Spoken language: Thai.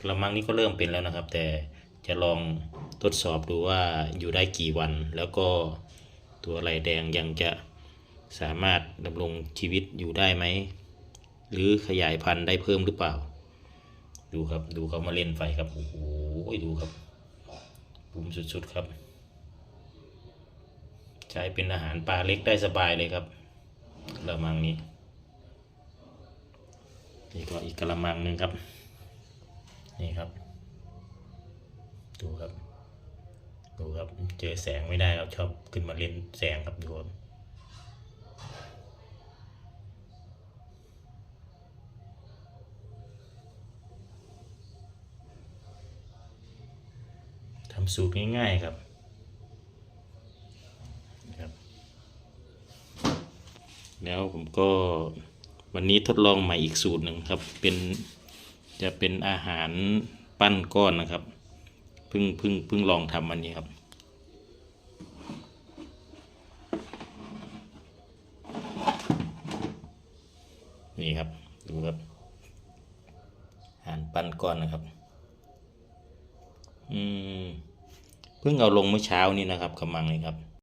กระมังนี้ก็เริ่มเป็นแล้วนะครับ แต่จะลองทดสอบดูว่าอยู่ได้กี่วัน แล้วก็ตัวไหลแดงยังจะสามารถดำรงชีวิตอยู่ได้ไหม หรือขยายพันธุ์ได้เพิ่มหรือเปล่า ดูครับดูเขามาเล่นไฟครับโอ้โหดูครับบุ้มสุดๆครับ ใช้เป็นอาหารปลาเล็กได้สบายเลยครับกระมังนี้นี่ก็อีกกระมังหนึ่งครับ นี่ครับ ดูครับ ดูครับ เจอแสงไม่ได้ครับชอบขึ้นมาเล่นแสงครับดูครับทำสูตรง่ายๆครับครับ แล้วผมก็วันนี้ทดลองใหม่อีกสูตรหนึ่งครับเป็น จะเป็นอาหารปั้นก้อนนะครับเพิ่งเพิ่งเพิ่งลองทำวันนี้ครับ นี่ครับดูครับอาหารปั้นก้อนนะครับ อืมเพิ่งเอาลงเมื่อเช้านี้นะครับกำมังนี่ครับ